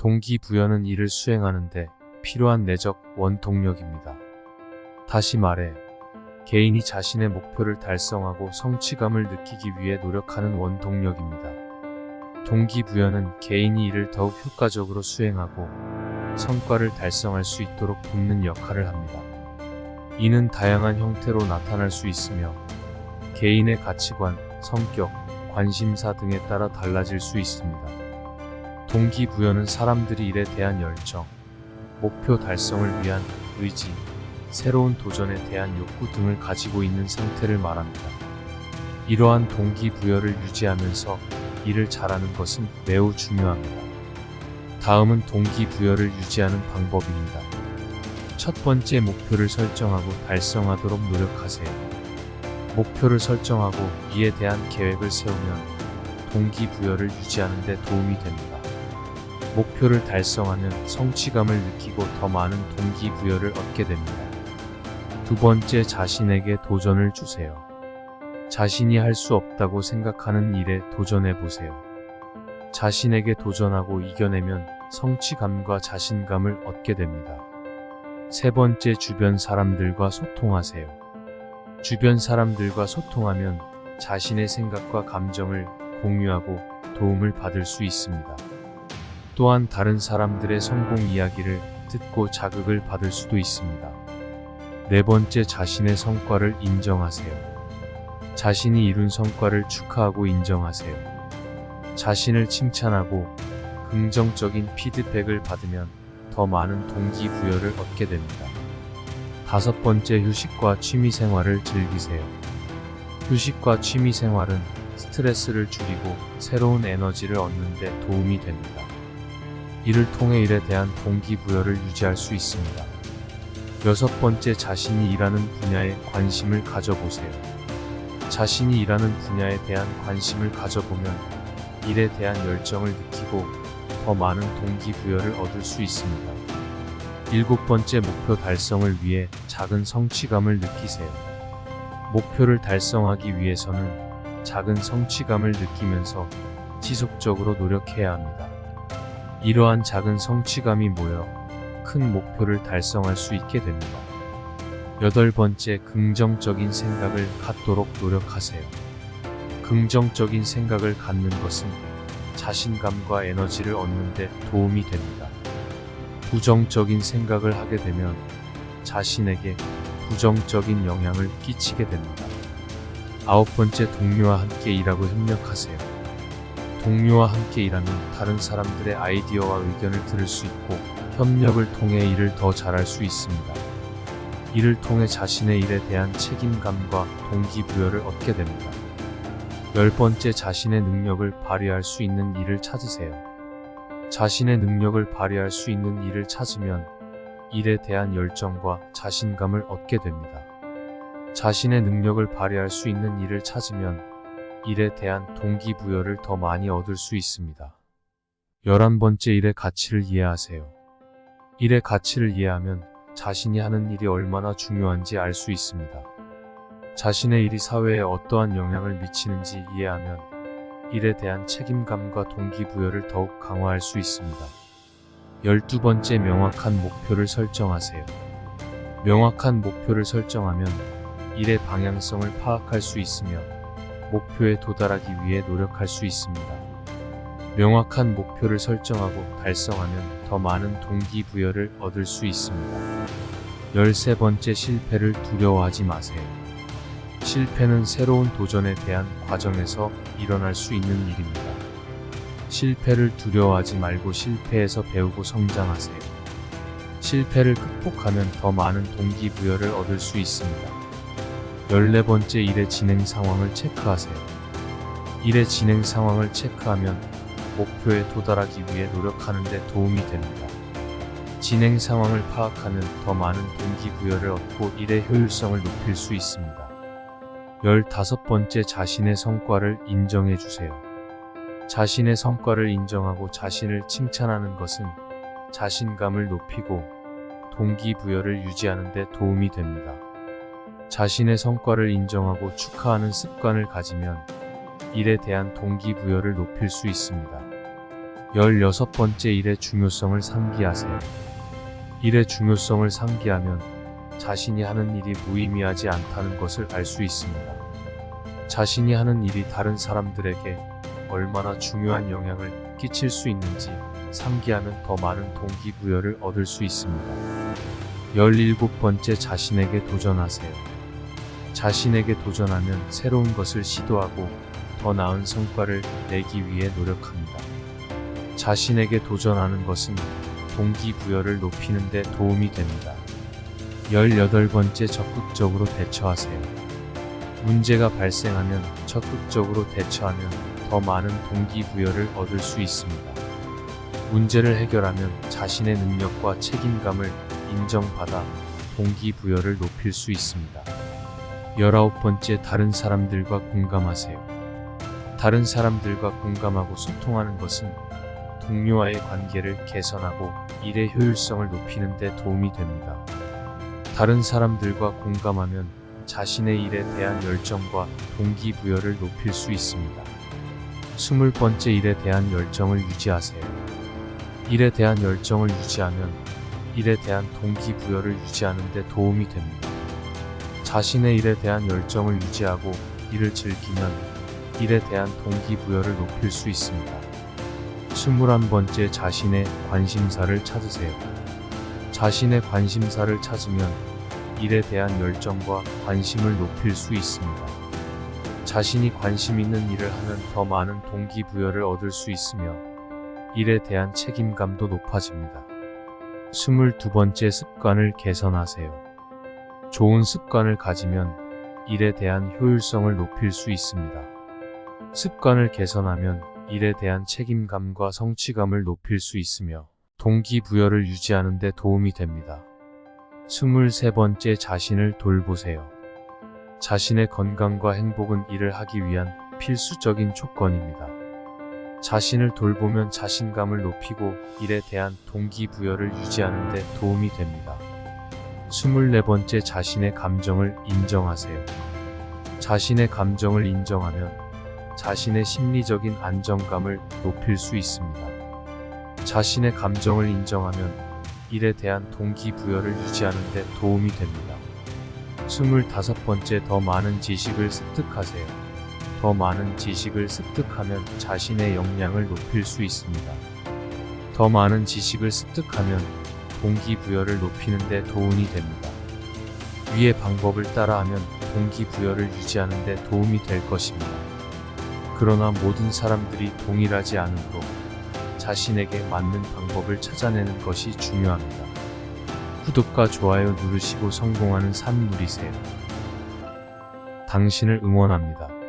동기부여는 일을 수행하는데 필요한 내적 원동력입니다. 다시 말해, 개인이 자신의 목표를 달성하고 성취감을 느끼기 위해 노력하는 원동력입니다. 동기부여는 개인이 일을 더욱 효과적으로 수행하고 성과를 달성할 수 있도록 돕는 역할을 합니다. 이는 다양한 형태로 나타날 수 있으며 개인의 가치관, 성격, 관심사 등에 따라 달라질 수 있습니다. 동기부여는 사람들이 일에 대한 열정, 목표 달성을 위한 의지, 새로운 도전에 대한 욕구 등을 가지고 있는 상태를 말합니다. 이러한 동기부여를 유지하면서 일을 잘하는 것은 매우 중요합니다. 다음은 동기부여를 유지하는 방법입니다. 첫 번째 목표를 설정하고 달성하도록 노력하세요. 목표를 설정하고 이에 대한 계획을 세우면 동기부여를 유지하는 데 도움이 됩니다. 목표를 달성하면 성취감을 느끼고 더 많은 동기부여를 얻게 됩니다. 두 번째 자신에게 도전을 주세요. 자신이 할 수 없다고 생각하는 일에 도전해 보세요. 자신에게 도전하고 이겨내면 성취감과 자신감을 얻게 됩니다. 세 번째 주변 사람들과 소통하세요. 주변 사람들과 소통하면 자신의 생각과 감정을 공유하고 도움을 받을 수 있습니다. 또한 다른 사람들의 성공 이야기를 듣고 자극을 받을 수도 있습니다. 네 번째 자신의 성과를 인정하세요. 자신이 이룬 성과를 축하하고 인정하세요. 자신을 칭찬하고 긍정적인 피드백을 받으면 더 많은 동기부여를 얻게 됩니다. 다섯 번째 휴식과 취미 생활을 즐기세요. 휴식과 취미 생활은 스트레스를 줄이고 새로운 에너지를 얻는 데 도움이 됩니다. 이를 통해 일에 대한 동기부여를 유지할 수 있습니다. 여섯 번째 자신이 일하는 분야에 관심을 가져보세요. 자신이 일하는 분야에 대한 관심을 가져보면 일에 대한 열정을 느끼고 더 많은 동기부여를 얻을 수 있습니다. 일곱 번째 목표 달성을 위해 작은 성취감을 느끼세요. 목표를 달성하기 위해서는 작은 성취감을 느끼면서 지속적으로 노력해야 합니다. 이러한 작은 성취감이 모여 큰 목표를 달성할 수 있게 됩니다. 여덟 번째, 긍정적인 생각을 갖도록 노력하세요. 긍정적인 생각을 갖는 것은 자신감과 에너지를 얻는 데 도움이 됩니다. 부정적인 생각을 하게 되면 자신에게 부정적인 영향을 끼치게 됩니다. 아홉 번째, 동료와 함께 일하고 협력하세요. 동료와 함께 일하면 다른 사람들의 아이디어와 의견을 들을 수 있고 협력을 통해 일을 더 잘할 수 있습니다. 이를 통해 자신의 일에 대한 책임감과 동기부여를 얻게 됩니다. 열 번째 자신의 능력을 발휘할 수 있는 일을 찾으세요. 자신의 능력을 발휘할 수 있는 일을 찾으면 일에 대한 열정과 자신감을 얻게 됩니다. 자신의 능력을 발휘할 수 있는 일을 찾으면 일에 대한 동기부여를 더 많이 얻을 수 있습니다. 열한 번째 일의 가치를 이해하세요. 일의 가치를 이해하면 자신이 하는 일이 얼마나 중요한지 알 수 있습니다. 자신의 일이 사회에 어떠한 영향을 미치는지 이해하면 일에 대한 책임감과 동기부여를 더욱 강화할 수 있습니다. 열두 번째 명확한 목표를 설정하세요. 명확한 목표를 설정하면 일의 방향성을 파악할 수 있으며 목표에 도달하기 위해 노력할 수 있습니다. 명확한 목표를 설정하고 달성하면 더 많은 동기부여를 얻을 수 있습니다. 13번째 실패를 두려워하지 마세요. 실패는 새로운 도전에 대한 과정에서 일어날 수 있는 일입니다. 실패를 두려워하지 말고 실패에서 배우고 성장하세요. 실패를 극복하면 더 많은 동기부여를 얻을 수 있습니다. 14번째 일의 진행 상황을 체크하세요. 일의 진행 상황을 체크하면 목표에 도달하기 위해 노력하는 데 도움이 됩니다. 진행 상황을 파악하면 더 많은 동기부여를 얻고 일의 효율성을 높일 수 있습니다. 15번째 자신의 성과를 인정해 주세요. 자신의 성과를 인정하고 자신을 칭찬하는 것은 자신감을 높이고 동기부여를 유지하는 데 도움이 됩니다. 자신의 성과를 인정하고 축하하는 습관을 가지면 일에 대한 동기부여를 높일 수 있습니다. 16번째 일의 중요성을 상기하세요. 일의 중요성을 상기하면 자신이 하는 일이 무의미하지 않다는 것을 알 수 있습니다. 자신이 하는 일이 다른 사람들에게 얼마나 중요한 영향을 끼칠 수 있는지 상기하면 더 많은 동기부여를 얻을 수 있습니다. 17번째 자신에게 도전하세요. 자신에게 도전하면 새로운 것을 시도하고 더 나은 성과를 내기 위해 노력합니다. 자신에게 도전하는 것은 동기부여를 높이는 데 도움이 됩니다. 18번째 적극적으로 대처하세요. 문제가 발생하면 적극적으로 대처하면 더 많은 동기부여를 얻을 수 있습니다. 문제를 해결하면 자신의 능력과 책임감을 인정받아 동기부여를 높일 수 있습니다. 19번째 다른 사람들과 공감하세요. 다른 사람들과 공감하고 소통하는 것은 동료와의 관계를 개선하고 일의 효율성을 높이는 데 도움이 됩니다. 다른 사람들과 공감하면 자신의 일에 대한 열정과 동기부여를 높일 수 있습니다. 20번째 일에 대한 열정을 유지하세요. 일에 대한 열정을 유지하면 일에 대한 동기부여를 유지하는 데 도움이 됩니다. 자신의 일에 대한 열정을 유지하고 일을 즐기면 일에 대한 동기부여를 높일 수 있습니다. 21번째 자신의 관심사를 찾으세요. 자신의 관심사를 찾으면 일에 대한 열정과 관심을 높일 수 있습니다. 자신이 관심 있는 일을 하면 더 많은 동기부여를 얻을 수 있으며 일에 대한 책임감도 높아집니다. 22번째 습관을 개선하세요. 좋은 습관을 가지면 일에 대한 효율성을 높일 수 있습니다. 습관을 개선하면 일에 대한 책임감과 성취감을 높일 수 있으며 동기부여를 유지하는 데 도움이 됩니다. 23번째 자신을 돌보세요. 자신의 건강과 행복은 일을 하기 위한 필수적인 조건입니다. 자신을 돌보면 자신감을 높이고 일에 대한 동기부여를 유지하는 데 도움이 됩니다. 24번째 자신의 감정을 인정하세요. 자신의 감정을 인정하면 자신의 심리적인 안정감을 높일 수 있습니다. 자신의 감정을 인정하면 일에 대한 동기부여를 유지하는 데 도움이 됩니다. 25번째 더 많은 지식을 습득하세요. 더 많은 지식을 습득하면 자신의 역량을 높일 수 있습니다. 더 많은 지식을 습득하면 동기부여를 높이는 데 도움이 됩니다. 위의 방법을 따라하면 동기부여를 유지하는 데 도움이 될 것입니다. 그러나 모든 사람들이 동일하지 않으므로 자신에게 맞는 방법을 찾아내는 것이 중요합니다. 구독과 좋아요 누르시고 성공하는 삶 누리세요. 당신을 응원합니다.